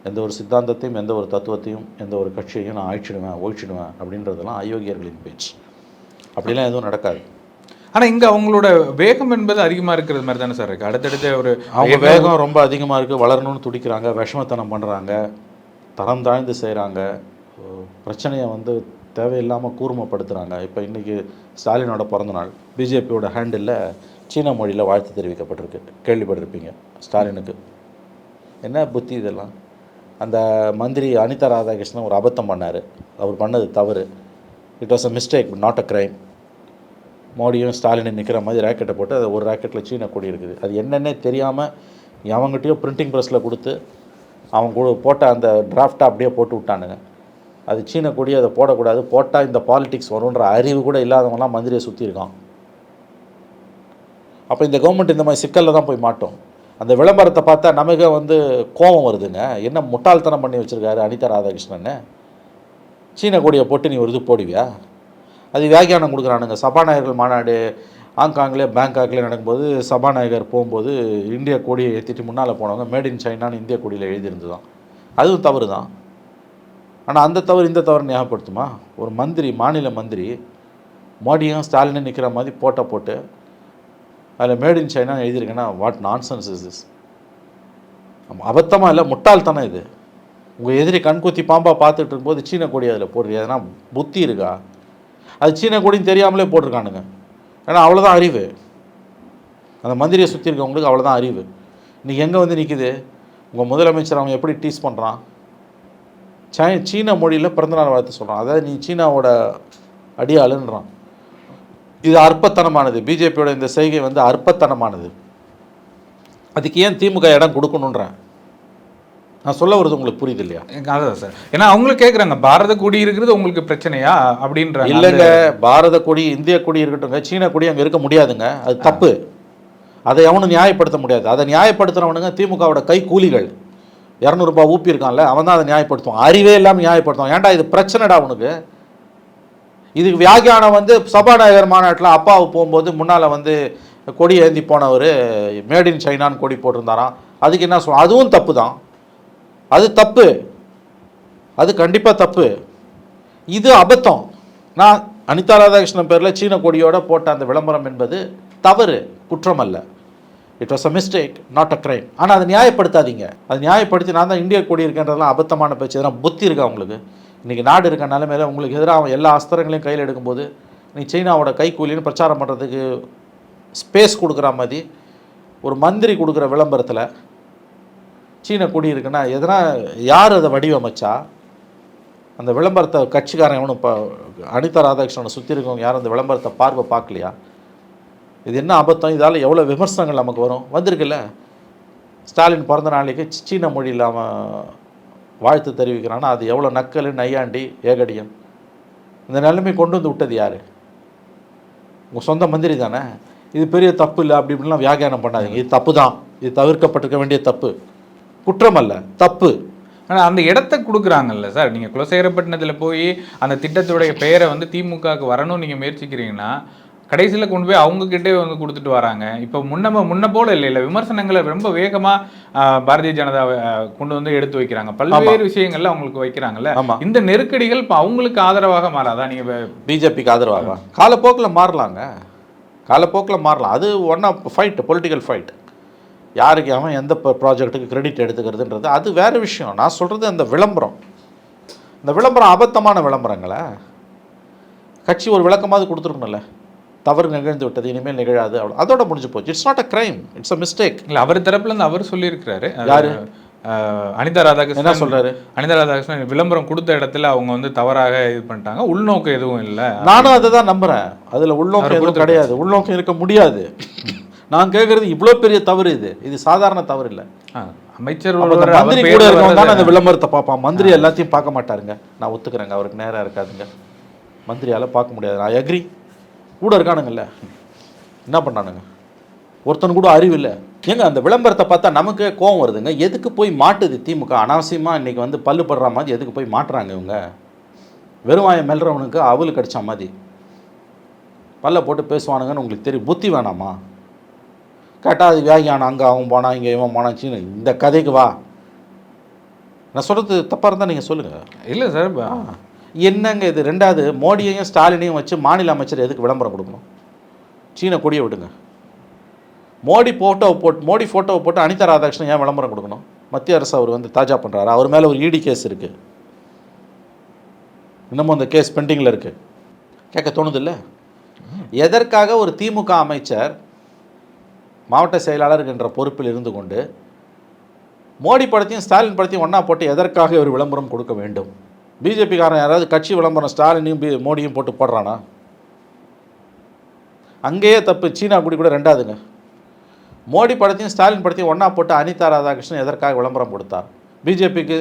Speaker 2: எந்த ஒரு சித்தாந்தத்தையும் எந்த ஒரு தத்துவத்தையும் எந்த ஒரு கட்சியையும் நான் அழிச்சிடுவேன் ஒழிச்சிடுவேன் அப்படின்றதெல்லாம் அயோக்கியர்களின் பேச்சு. அப்படிலாம் எதுவும் நடக்காது.
Speaker 1: ஆனா இங்க அவங்களோட வேகம் என்பது அதிகமா இருக்கிறது மாதிரி தானே சார் இருக்கு? அடுத்தடுத்த ஒரு
Speaker 2: அவங்க வேகம் ரொம்ப அதிகமாக இருக்குது வளரணும்னு துடிக்கிறாங்க விஷமத்தனம் பண்ணுறாங்க தரம் தாழ்ந்து செய்கிறாங்க பிரச்சனையை வந்து தேவையில்லாமல் கூர்மப்படுத்துகிறாங்க இப்போ இன்றைக்கி ஸ்டாலினோட பிறந்த நாள் பிஜேபியோட ஹேண்டில் சீன மொழியில் வாழ்த்து தெரிவிக்கப்பட்டிருக்கு. கேள்விப்பட்டிருப்பீங்க ஸ்டாலினுக்கு. என்ன புத்தி இதெல்லாம்? அந்த மந்திரி அனிதா ராதாகிருஷ்ணன் ஒரு அபத்தம் பண்ணார். அவர் பண்ணது தவறு. It was a mistake not a crime மோடியும் ஸ்டாலினும் நிற்கிற மாதிரி ராக்கெட்டை போட்டு அது ஒரு ராக்கெட்டில் சீன கொடி இருக்குது. அது என்னென்னே தெரியாமல் அவங்ககிட்டயோ பிரிண்டிங் ப்ரெஸ்ஸில் கொடுத்து அவன் கூட போட்ட அந்த டிராஃப்டை அப்படியே போட்டு விட்டானுங்க. அது சீன கொடி அதை போடக்கூடாது. போட்டால் இந்த பாலிட்டிக்ஸ் வரும்ன்ற அறிவு கூட இல்லாதவங்களாம் மந்திரியை சுற்றி இருக்கான். அப்போ இந்த கவர்மெண்ட் இந்த மாதிரி சிக்கலில் தான் போய் மாட்டோம். அந்த விளம்பரத்தை பார்த்தா நமக்கு வந்து கோபம் வருதுங்க. என்ன முட்டாள்தனம் பண்ணி வச்சுருக்காரு அனிதா ராதாகிருஷ்ணன். சீன கொடியை போட்டு நீ ஒரு இது போடுவியா? அது வியாக்கியானம் கொடுக்குறானுங்க. சபாநாயகர்கள் மாநாடு ஹாங்காங்லேயே பேங்காக்லேயே நடக்கும்போது சபாநாயகர் போகும்போது இந்திய கொடியை ஏற்றிட்டு முன்னால் போனவங்க மேட் இன் சைனான்னு இந்திய கொடியில் எழுதியிருந்து தான் அதுவும் தவறு தான் ஆனால் அந்த தவறு இந்த தவறு ஞாபகப்படுத்துமா? ஒரு மந்திரி மாநில மந்திரி மோடியும் ஸ்டாலினும் நிற்கிற மாதிரி போட்டோ போட்டு அதில் மேட் இன் சைனா எழுதியிருக்கேன்னா வாட் நான்சென்ஸ் இஸ் திஸ் அபத்தமாக இல்லை முட்டாள்தானே இது. உங்கள் எதிரி கண்குத்தி பாம்பாக பார்த்துட்டு இருக்கும்போது சீன கொடி அதில் போடுறியா? எதனா புத்தி இருக்கா? அது சீன கொடின்னு தெரியாமலே போட்டிருக்கானுங்க. ஏன்னா அவ்வளோதான் அறிவு. அந்த மந்திரியை சுற்றி இருக்கவங்களுக்கு அவ்வளோதான் அறிவு. இன்றைக்கி எங்கே வந்து நிற்கிது உங்கள் முதலமைச்சர் அவன் எப்படி டீஸ் பண்ணுறான் சை சீன மொழியில் பிறந்தநாள் வாழ்த்து சொல்கிறான் அதாவது நீ சீனாவோட அடியாளுன்றான். இது அற்பத்தனமானது. பிஜேபியோட இந்த செய்கை வந்து அற்பத்தனமானது. அதுக்கு ஏன் திமுக இடம் கொடுக்கணுன்றேன் நான் சொல்ல வருது உங்களுக்கு புரியுது இல்லையா?
Speaker 1: அதான் சார். ஏன்னா அவங்களும் கேட்குறாங்க பாரத கொடி இருக்கிறது உங்களுக்கு பிரச்சனையா? அப்படின்ற
Speaker 2: இல்லைங்க பாரத கொடி இந்திய கொடி இருக்கட்டும்ங்க சீன கொடி அங்கே இருக்க முடியாதுங்க. அது தப்பு. அதை எவனும் நியாயப்படுத்த முடியாது. அதை நியாயப்படுத்துறவனுங்க திமுகவோட கை கூலிகள். இரநூறுபா ஊப்பியிருக்கான்ல அவன் தான் அதை நியாயப்படுத்துவான். அறிவே இல்லாமல் நியாயப்படுத்துவான். ஏன்டா இது பிரச்சனைடா உனக்கு? இதுக்கு வியாகியானம் வந்து சபாநாயகர் மாநாட்டில் அப்பாவு போகும்போது முன்னால் வந்து கொடி ஏந்தி போனவர் மேட் இன் சைனான்னு கொடி போட்டிருந்தாராம். அதுக்கு என்ன சொல்ல அதுவும் தப்பு தான் அது தப்பு. அது கண்டிப்பாக தப்பு. இது அபத்தம். நான் அனிதா ராதாகிருஷ்ணன் பேரில் சீன கொடியோட போட்ட அந்த விளம்பரம் என்பது தவறு குற்றம் அல்ல it was a mistake not a crime ஆனால் அதை நியாயப்படுத்தாதீங்க. அது நியாயப்படுத்தி நான் தான் இந்தியா கொடி அபத்தமான பேச்சு. இதெல்லாம் புத்தி இருக்கா உங்களுக்கு? இன்றைக்கி நாடு இருக்க நிலமையில உங்களுக்கு எதிராக அவன் எல்லா அஸ்திரங்களையும் கையில் எடுக்கும்போது நீ சீனாவோட கைக்கூலின்னு பிரச்சாரம் பண்ணுறதுக்கு ஸ்பேஸ் கொடுக்குற மாதிரி ஒரு மந்திரி கொடுக்குற விளம்பரத்தில் சீன கொடி இருக்குன்னா எதனா யார் அதை வடிவமைச்சா? அந்த விளம்பரத்தை கட்சிக்காரன் எவனும் இப்போ அனிதா ராதாகிருஷ்ணனை சுற்றி இருக்கவங்க யாரும் அந்த விளம்பரத்தை பார்வை பார்க்கலையா? இது என்ன அபத்தம்? இதால் எவ்வளோ விமர்சனங்கள் நமக்கு வரும்? வந்திருக்குல்ல. ஸ்டாலின் பிறந்த நாளைக்கு சீன மொழியில் அவன் வாழ்த்து தெரிவிக்கிறான்னா அது எவ்வளோ நக்கல் நையாண்டி ஏகடியம். இந்த நிலைமை கொண்டு வந்து விட்டது யார்? உங்கள் சொந்த மந்திரி தானே. இது பெரிய தப்பு இல்லை அப்படி இப்படிலாம் வியாக்கியானம் பண்ணாதீங்க. இது தப்பு தான் இது தவிர்க்கப்பட்டிருக்க வேண்டிய தப்பு. குற்றம் அல்ல தப்பு.
Speaker 1: ஆனால் அந்த இடத்த கொடுக்குறாங்கல்ல சார். நீங்கள் குலசேகரப்பட்டினத்தில் போய் அந்த திட்டத்துடைய பெயரை வந்து திமுகவுக்கு வரணும்னு நீங்கள் முயற்சிக்கிறீங்கன்னா கடைசியில் கொண்டு போய் அவங்க கிட்டே வந்து கொடுத்துட்டு வராங்க. இப்போ முன்ன முன்ன போல இல்லை இல்லை. விமர்சனங்களை ரொம்ப வேகமா ஆஹ், பாரதிய ஜனதாவை ஆஹ், கொண்டு வந்து எடுத்து வைக்கிறாங்க. பல்வேறு விஷயங்கள்ல அவங்களுக்கு வைக்கிறாங்கல்ல. இந்த நெருக்கடிகள் இப்போ அவங்களுக்கு ஆதரவாக மாறாதா? நீங்க வே-
Speaker 2: பிஜேபிக்கு ஆதரவாக காலப்போக்கில் மாறலாங்க. காலப்போக்கில் மாறலாம். அது one of fight political fight யாருக்கு அவன் எந்த ப்ராஜெக்ட்டுக்கு கிரெடிட் எடுத்துக்கிறதுன்றது அது வேறு விஷயம். நான் சொல்கிறது அந்த விளம்பரம். இந்த விளம்பரம் அபத்தமான விளம்பரங்களை. கட்சி ஒரு விளக்கமாவது கொடுத்துருக்கணும்ல. தவறு நிகழ்ந்து விட்டது இனிமேல் நிகழாது. அவ்வளோ அதோட முடிஞ்சு போச்சு. It's not a crime it's a mistake
Speaker 1: இல்ல அவர் தரப்புல இருந்து அவர் சொல்லியிருக்கிறாரு.
Speaker 2: யாரு?
Speaker 1: அனிதா ராதாகிருஷ்ணன்.
Speaker 2: என்ன சொல்றாரு?
Speaker 1: அனிதா ராதாகிருஷ்ணன் விளம்பரம் கொடுத்த இடத்துல அவங்க வந்து தவறாக இது பண்ணிட்டாங்க. உள்நோக்கு எதுவும் இல்லை.
Speaker 2: நானும் அதை தான் நம்புகிறேன் அதில் உள்நோக்கம் எதுவும். கிடையாது. உள்நோக்கம் இருக்க முடியாது. நான் கேட்குறது இவ்வளோ பெரிய தவறு இது. இது சாதாரண தவறு இல்லை.
Speaker 1: அமைச்சர்
Speaker 2: மந்திரி கூட இருக்கவங்க தானே அந்த விளம்பரத்தை பார்ப்பான். மந்திரி எல்லாத்தையும் பார்க்க மாட்டாருங்க. நான் ஒத்துக்கிறேங்க. அவருக்கு நேரம் இருக்காதுங்க. மந்திரியால பார்க்க முடியாது. நான் எக்ரி கூட இருக்கானுங்கல்ல. என்ன பண்ணானுங்க? ஒருத்தன் கூட அறிவு இல்லை. ஏங்க அந்த விளம்பரத்தை பார்த்தா நமக்கு கோவம் வருதுங்க. எதுக்கு போய் மாட்டுது திமுக? அனாவசியமாக இன்னைக்கு வந்து பல்லு படுற மாதிரி எதுக்கு போய் மாட்டுறாங்க இவங்க? வெறுவாயம் மெல்றவனுக்கு அவலு கடிச்ச மாதிரி. பல்ல போட்டு பேசுவானுங்கன்னு உங்களுக்கு தெரியும். புத்தி வேணாமா? கேட்டால் அது வியாகியானம். அங்கே அவன் போனான் இங்கே இவன் போனான் சீன. இந்த கதைக்கு வா. நான் சொல்கிறது தப்பாக இருந்தால் நீங்கள் சொல்லுங்கள்
Speaker 1: இல்ல சார்
Speaker 2: என்னங்க இது? ரெண்டாவது மோடியையும் ஸ்டாலினையும் வச்சு மாநில அமைச்சர் எதுக்கு விளம்பரம் கொடுக்கணும்? சீன கொடியை விடுங்க. மோடி ஃபோட்டோவை போட்டு மோடி ஃபோட்டோவை போட்டு அனிதா ராதாகிருஷ்ணன் ஏன் விளம்பரம் கொடுக்கணும்? மத்திய அரசு அவர் வந்து தாஜா பண்ணுறாரு அவர் மேலே ஒரு இடி கேஸ் இருக்குது இன்னமும் அந்த கேஸ் பெண்டிங்கில் இருக்குது கேட்க தோணுதில்ல? எதற்காக ஒரு திமுக அமைச்சர் மாவட்ட செயலாளர் என்ற பொறுப்பில் இருந்து கொண்டு மோடி படத்தையும் ஸ்டாலின் படத்தையும் ஒன்றா போட்டு எதற்காக ஒரு விளம்பரம் கொடுக்க வேண்டும்? பிஜேபிக்காரன் யாராவது கட்சி விளம்பரம் ஸ்டாலினையும் பி மோடியும் போட்டு போடுறானா? அங்கேயே தப்பு சீனா குடி கூட ரெண்டாவதுங்க. மோடி படத்தையும் ஸ்டாலின் படத்தையும் ஒன்றா போட்டு அனிதா ராதாகிருஷ்ணன் எதற்காக விளம்பரம் கொடுத்தார்? பிஜேபிக்கு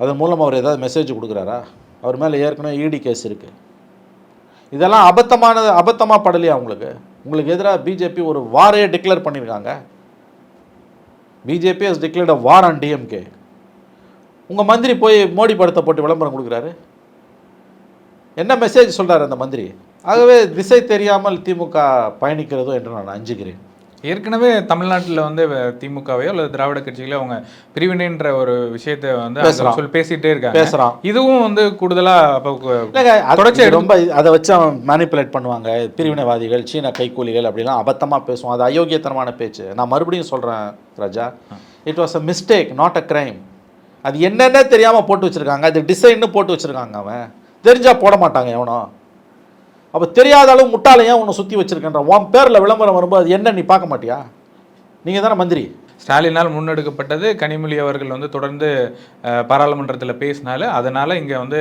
Speaker 2: அதன் மூலம் அவர் ஏதாவது மெசேஜ் கொடுக்குறாரா? அவர் மேலே ஏற்கனவே இடி கேஸ் இருக்குது இதெல்லாம் அபத்தமானது அபத்தமாக படலையா உங்களுக்கு? உங்களுக்கு எதிராக பிஜேபி ஒரு வாரையே டிக்ளேர் பண்ணியிருக்காங்க. BJP has declared a war on DMK உங்கள் மந்திரி போய் மோடி படத்தை போட்டு விளம்பரம் கொடுக்குறாரு? என்ன மெசேஜ் சொல்றாரு அந்த மந்திரி? ஆகவே திசை தெரியாமல் திமுக பயணிக்கிறதோ என்று நான் அஞ்சுகிறேன்.
Speaker 1: ஏற்கனவே தமிழ்நாட்டில் வந்து திமுகவையோ அல்லது திராவிட கட்சிகளோ அவங்க பிரிவினைன்ற ஒரு விஷயத்தை வந்து சொல்லி பேசிட்டே இருக்காங்க.
Speaker 2: பேசுகிறான்
Speaker 1: இதுவும் வந்து கூடுதலா அப்போ கு-
Speaker 2: இல்லைங்க அது
Speaker 1: தொடர்ச்சியா
Speaker 2: இது ரொம்ப அதை வச்சு அவன் மேனிப்புலேட் பண்ணுவாங்க. பிரிவினைவாதிகள் சீன கைக்கூலிகள் அப்படிலாம் அபத்தமாக பேசுவான். அது அயோக்கியத்தனமான பேச்சு. நான் மறுபடியும் சொல்கிறேன் Raja. It was a mistake not a crime அது என்னென்ன தெரியாமல் போட்டு வச்சுருக்காங்க. அது டிசைன்னு போட்டு வச்சுருக்காங்க அவன். தெரிஞ்சால் போட மாட்டாங்க எவனோ. அப்போ தெரியாத அளவு முட்டாளை உன்னை சுற்றி வச்சுருக்கன்ற? உன் பேரில் விளம்பரம் வரும்போது அது என்ன நீ பார்க்க மாட்டியா? நீங்கள் தானே மந்திரி.
Speaker 1: ஸ்டாலினால் முன்னெடுக்கப்பட்டது. கனிமொழி அவர்கள் வந்து தொடர்ந்து பாராளுமன்றத்தில் பேசினால அதனால இங்க வந்து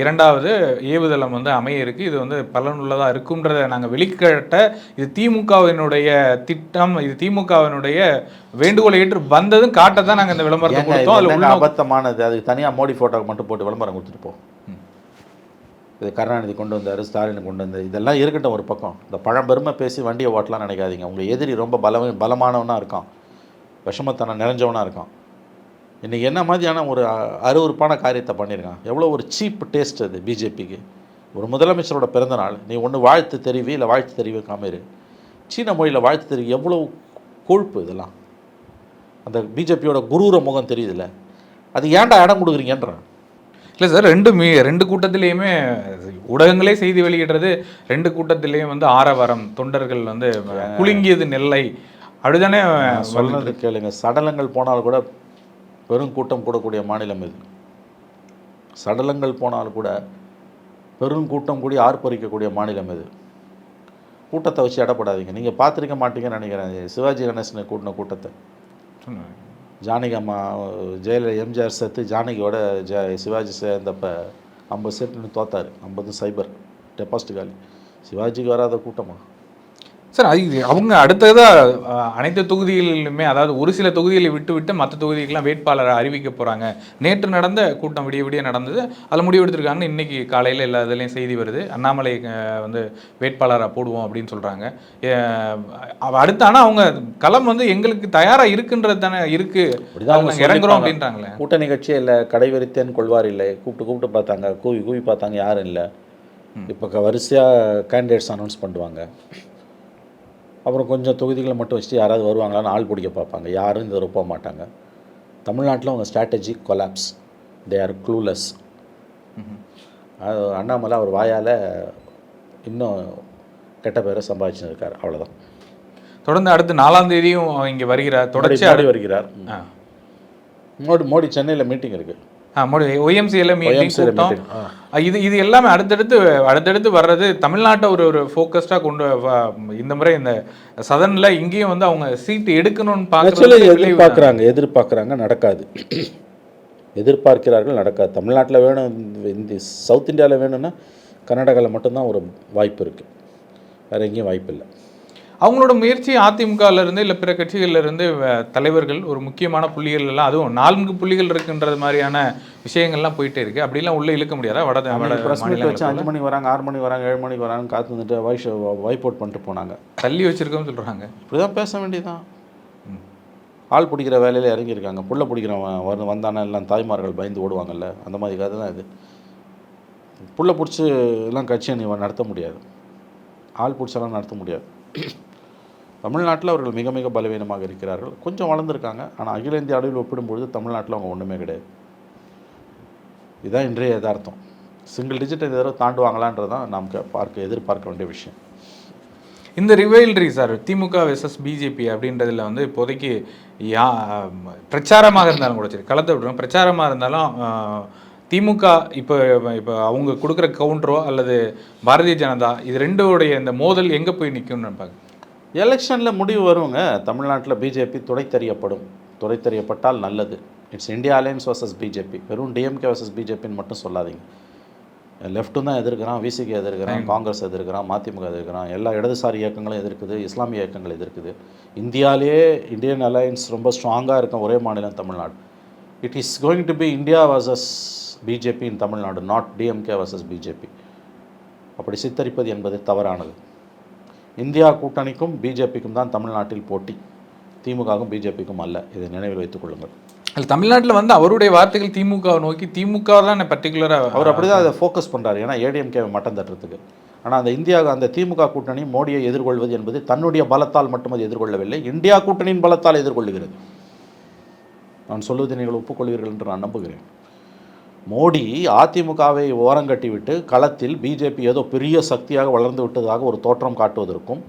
Speaker 1: இரண்டாவது ஏவுதளம் வந்து அமைய இருக்கு. இது வந்து பலனுள்ளதா இருக்கும்ன்றதை நாங்க வெளிக்கட்ட இது திமுகவினுடைய திட்டம் இது திமுகவினுடைய வேண்டுகோளை ஏற்று வந்ததும் காட்ட தான் நாங்க இந்த விளம்பரத்தை
Speaker 2: இது
Speaker 1: கொடுத்தோம். அதுல
Speaker 2: அபத்தமானது? அதுக்கு தனியாக மோடி ஃபோட்டோக்கு மட்டும் போட்டு விளம்பரம் கொடுத்துட்டு போ. இது கருணாநிதி கொண்டு வந்தார் ஸ்டாலின் கொண்டு வந்தார். இதெல்லாம் இருக்கட்டும் ஒரு பக்கம். இந்த பழம்பெருமை பேசி வண்டியை ஓட்டலாம் நினைக்காதீங்க. உங்கள் எதிரி ரொம்ப பலவ பலமானவனாக இருக்கான். விஷமத்தனம் நிறைஞ்சவனாக இருக்கான். இன்றைக்கி என்ன மாதிரியான ஒரு அ- அருவருப்பான காரியத்தை பண்ணியிருக்கான். எவ்வளோ ஒரு சீப் டேஸ்ட் அது பிஜேபிக்கு. ஒரு முதலமைச்சரோட பிறந்த நாள். நீ ஒன்று வாழ்த்து தெரிவி இல்லை வாழ்த்து தெரிவிக்காம இரு. சீன மொழியில் வாழ்த்து தெரிவி எவ்வளோ கொழுப்பு இதெல்லாம். அந்த பிஜேபியோட குரூர முகம் தெரியுதுல்ல. அது ஏன்டா இடம் கொடுக்குறீங்கன்றான்.
Speaker 1: இல்லை சார் ரெண்டு மீ ரெண்டு கூட்டத்திலையுமே ஊடகங்களே செய்தி வெளியிடுறது ரெண்டு கூட்டத்திலையும் வந்து ஆரவாரம் தொண்டர்கள் வந்து குலுங்கியது நெல்லை அப்படிதானே
Speaker 2: சொல்றது கேளுங்க. சடலங்கள் போனால் கூட பெரும் கூட்டம் கூடக்கூடிய மாநிலம் இது. சடலங்கள் போனால் கூட பெரும் கூட்டம் கூடி ஆர்ப்பரிக்கக்கூடிய மாநிலம் இது. கூட்டத்தை வச்சு இடப்படாதீங்க நீங்கள் பார்த்துருக்க மாட்டீங்கன்னு நினைக்கிறேன். சிவாஜி கணேசனை கூட்டின கூட்டத்தை. ஜானகி அம்மா ஜெயலலிதா எம்ஜிஆர் சேர்த்து ஜானகியோட ஜ சிவாஜி சேர்ந்தப்ப ஐம்பது செட்டுன்னு தோத்தாரு. ஐம்பது சைபர் டெபாசிட் காலி. சிவாஜிக்கு வராத கூட்டமா?
Speaker 1: சார் அது அவங்க அடுத்ததா அஹ், அனைத்து தொகுதிகளிலுமே அதாவது ஒரு சில தொகுதிகளை விட்டு விட்டு மற்ற தொகுதிக்கெல்லாம் வேட்பாளரை அறிவிக்க போறாங்க. நேற்று நடந்த கூட்டம் விடிய விடிய நடந்தது. அதில் முடிவு எடுத்திருக்காங்கன்னு இன்னைக்கு காலையில் எல்லா இதுலேயும் செய்தி வருது. அண்ணாமலை வந்து வேட்பாளராக போடுவோம் அப்படின்னு சொல்றாங்க. அஹ், அடுத்து ஆனால் அவங்க களம் வந்து எங்களுக்கு தயாரா இருக்குன்றது தானே இருக்கு.
Speaker 2: அப்படிதான் அவங்க
Speaker 1: இறங்குறோம். அப்படின்றாங்களே.
Speaker 2: கூட்டணி கட்சியே இல்லை கடைவரித்தேன் கொள்வார் இல்லை. கூப்பிட்டு கூப்பிட்டு பார்த்தாங்க. கூவி கூவி பார்த்தாங்க. யாரும் இல்லை. இப்போ வரிசையாக கேண்டிடேட்ஸ் அனௌன்ஸ் பண்ணுவாங்க. அப்புறம் கொஞ்சம் தொகுதிகளை மட்டும் வச்சுட்டு யாராவது வருவாங்களான்னு ஆள் பிடிக்க பார்ப்பாங்க. யாரும் இந்த போக மாட்டாங்க. தமிழ்நாட்டில் அவங்க strategy collapse they are clueless அது அண்ணாமலை அவர் வாயால் இன்னும் கெட்ட பேரை சம்பாதிச்சுன்னு இருக்கார் அவ்வளோதான்
Speaker 1: தொடர்ந்து அடுத்து நாலாம் தேதியும் இங்க வருகிறார். தொடர்ச்சி
Speaker 2: மோடி வருகிறார். மோடி மோடி சென்னையில் மீட்டிங் இருக்குது
Speaker 1: ஒய்எம்சியில் மீட்டிங் கூட்டம். இது இது எல்லாமே அடுத்தடுத்து அடுத்தடுத்து வர்றது தமிழ்நாட்டை ஒரு ஒரு ஃபோக்கஸ்டாக கொண்டு இந்த முறை இந்த சதன்ல இங்கேயும் வந்து அவங்க சீட்டு எடுக்கணும்னு பார்க்குறது
Speaker 2: எதிர்பார்க்குறாங்க எதிர்பார்க்குறாங்க நடக்காது. எதிர்பார்க்கிறார்கள் நடக்காது. தமிழ்நாட்டில் வேணும் இந்த- இந்த சவுத் இந்தியாவில் வேணும்னா கர்நாடகாவில் மட்டும்தான் ஒரு வாய்ப்பு இருக்குது வேறு எங்கேயும் வாய்ப்பு இல்லை.
Speaker 1: அவங்களோட முயற்சி அதிமுகல இருந்து இல்லை பிற கட்சிகள்ல இருந்து வ- தலைவர்கள் ஒரு முக்கியமான புள்ளிகள் எல்லாம் அதுவும் நான்கு புள்ளிகள் இருக்குன்றது மாதிரியான விஷயங்கள்லாம் போயிட்டே இருக்கு. அப்படிலாம் உள்ள இழுக்க முடியாதா? வட
Speaker 2: வச்சு? அஞ்சு மணிக்கு வராங்க ஆறு மணிக்கு வராங்க ஏழு மணிக்கு வராங்க காத்து வந்துட்டு வாய்ஸ் வைப் அவுட் பண்ணிட்டு போனாங்க.
Speaker 1: தள்ளி வச்சிருக்கோம்னு சொல்றாங்க.
Speaker 2: இப்படி தான் பேச வேண்டியதுதான். ஆள் பிடிக்கிற வேலையில் இறங்கியிருக்காங்க. புள்ள பிடிக்கிறவன் வந்து வந்தானே எல்லாம் தாய்மார்கள் பயந்து ஓடுவாங்கல்ல அந்த மாதிரி கதை தான் இது. புள்ள பிடிச்சி எல்லாம் கட்சியை நீ நடத்த முடியாது. ஆள் பிடிச்செல்லாம் நடத்த முடியாது. தமிழ்நாட்டில் அவர்கள் மிக மிக பலவீனமாக இருக்கிறார்கள். கொஞ்சம் வளர்ந்துருக்காங்க. ஆனால் அகில இந்திய அளவில் ஒப்பிடும்பொழுது தமிழ்நாட்டில் அவங்க ஒன்றுமே கிடையாது. இதுதான் இன்றைய யதார்த்தம். சிங்கிள் டிஜிட் இந்த தடவை தாண்டுவாங்களான்றது தான் நாம் பார்க்க எதிர்பார்க்க வேண்டிய விஷயம்.
Speaker 1: இந்த rivalry sir DMK versus BJP அப்படின்றதுல வந்து இப்போதைக்கு யா பிரச்சாரமாக இருந்தாலும் கூட சரி கலத்தை விட்டுருவோம் பிரச்சாரமாக இருந்தாலும் திமுக இப்போ இப்போ அவங்க கொடுக்குற கவுண்டரோ அல்லது பாரதிய ஜனதா இது ரெண்டோடைய இந்த மோதல் எங்கே போய் நிற்கும்னு நினைப்பாங்க
Speaker 2: எலெக்ஷனில் முடிவு வருங்க. தமிழ்நாட்டில் பிஜேபி துடை தெரியப்படும் துரைத்தெறியப்பட்டால் நல்லது. It's India alliance versus BJP வெறும் டிஎம்கே வர்சஸ் பிஜேபின்னு மட்டும் சொல்லாதீங்க. லெஃப்ட்டும் தான் எதிர்க்கிறான் விசிகே எதிர்க்கிறான் காங்கிரஸ் எதிர்க்கிறான் மதிமுக எதிர்க்கிறான் எல்லா இடதுசாரி இயக்கங்களும் எதிர்க்குது இஸ்லாமிய இயக்கங்கள் எதிர்க்குது. இந்தியாவிலேயே இந்தியன் அலையன்ஸ் ரொம்ப ஸ்ட்ராங்காக இருக்கும் ஒரே மாநிலம் Tamil Nadu. It is going to be India versus BJP in Tamil Nadu not DMK versus BJP அப்படி சித்தரிப்பது என்பது தவறானது. இந்தியா கூட்டணிக்கும் பிஜேபிக்கும் தான் தமிழ்நாட்டில் போட்டி. திமுகவுக்கும் பிஜேபிக்கும் அல்ல. இதை நினைவில் வைத்துக் கொள்ளுங்கள்.
Speaker 1: அது தமிழ்நாட்டில் வந்து அவருடைய வார்த்தைகள் திமுகவை நோக்கி திமுக தான் பர்டிகுலராக
Speaker 2: அவர் அப்படி தான் அதை ஃபோக்கஸ் பண்ணுறாரு ஏன்னா ஏடிஎம்கே மட்டம் தட்டுறதுக்கு. ஆனால் அந்த இந்தியா அந்த திமுக கூட்டணி மோடியை எதிர்கொள்வது என்பது தன்னுடைய பலத்தால் மட்டும் அது எதிர்கொள்ளவில்லை. இந்தியா கூட்டணியின் பலத்தால் எதிர்கொள்ளுகிறது நான் சொல்வதை நீங்கள் ஒப்புக்கொள்வீர்கள் என்று நான் நம்புகிறேன். மோடி அதிமுகவை ஓரங்கட்டிவிட்டு களத்தில் பிஜேபி ஏதோ பெரிய சக்தியாக வளர்ந்து விட்டதாக ஒரு தோற்றம் காட்டுவதற்கும்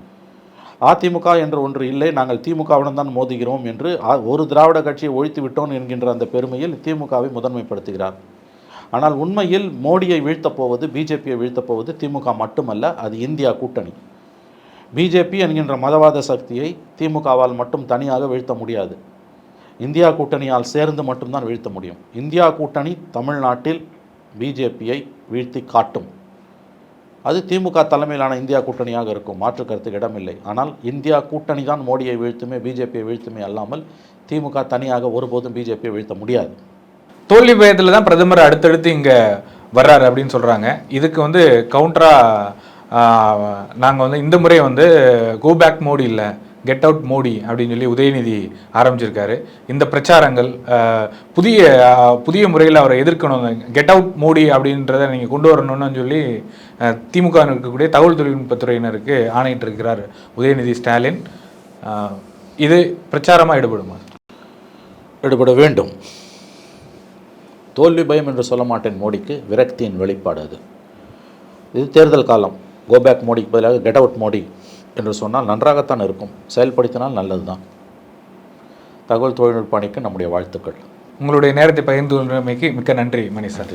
Speaker 2: அதிமுக என்ற ஒன்று இல்லை நாங்கள் திமுகவுடன் தான் மோதுகிறோம் என்று ஒரு திராவிட கட்சியை ஒழித்து விட்டோம் என்கின்ற அந்த பெருமையில் திமுகவை முதன்மைப்படுத்துகிறார். ஆனால் உண்மையில் மோடியை வீழ்த்தப் போவது பிஜேபியை வீழ்த்தப் போவது திமுக மட்டுமல்ல அது இந்தியா கூட்டணி. பிஜேபி என்கின்ற மதவாத சக்தியை திமுகவால் மட்டும் தனியாக வீழ்த்த முடியாது. இந்தியா கூட்டணியால் சேர்ந்து மட்டும்தான் வீழ்த்த முடியும். இந்தியா கூட்டணி தமிழ்நாட்டில் பிஜேபியை வீழ்த்தி காட்டும். அது திமுக தலைமையிலான இந்தியா கூட்டணியாக இருக்கும். மாற்று கருத்துக்கு இடமில்லை. ஆனால் இந்தியா கூட்டணி தான் மோடியை வீழ்த்துமே பிஜேபியை வீழ்த்துமே அல்லாமல் திமுக தனியாக ஒருபோதும் பிஜேபியை வீழ்த்த முடியாது.
Speaker 1: தோல்வி பயத்தில் தான் பிரதமர் அடுத்தடுத்து இங்கே வர்றாரு அப்படின்னு சொல்கிறாங்க இதுக்கு வந்து கவுண்டராக நாங்கள் வந்து இந்த முறை வந்து கோ பேக் மோடி இல்லை. கெட் அவுட் மோடி அப்படின்னு சொல்லி உதயநிதி ஆரம்பிச்சிருக்காரு. இந்த பிரச்சாரங்கள் புதிய புதிய முறையில் அவரை எதிர்க்கணும் கெட் அவுட் மோடி அப்படின்றத நீங்கள் கொண்டு வரணும்னு சொல்லி திமுக இருக்கக்கூடிய தகவல் தொழில்நுட்பத்துறையினருக்கு ஆணையிட்டு இருக்கிறார் உதயநிதி ஸ்டாலின். இது பிரச்சாரமாக ஈடுபடுமா
Speaker 2: ஈடுபட வேண்டும். தோல்வி பயம் என்று சொல்ல மாட்டேன் மோடிக்கு விரக்தியின் வெளிப்பாடு அது. இது தேர்தல் காலம். கோபேக் மோடிக்கு பதிலாக கெட் அவுட் மோடி என்று சொன்னால் நன்றாகத்தான் இருக்கும். செயல்படுத்தினால் நல்லது தான் தகவல் தொழில்நுட்ப அணிக்கு நம்முடைய வாழ்த்துக்கள்.
Speaker 1: உங்களுடைய நேரத்தை பகிர்ந்து கொண்டமைக்கு மிக்க நன்றி மணி
Speaker 2: சார்.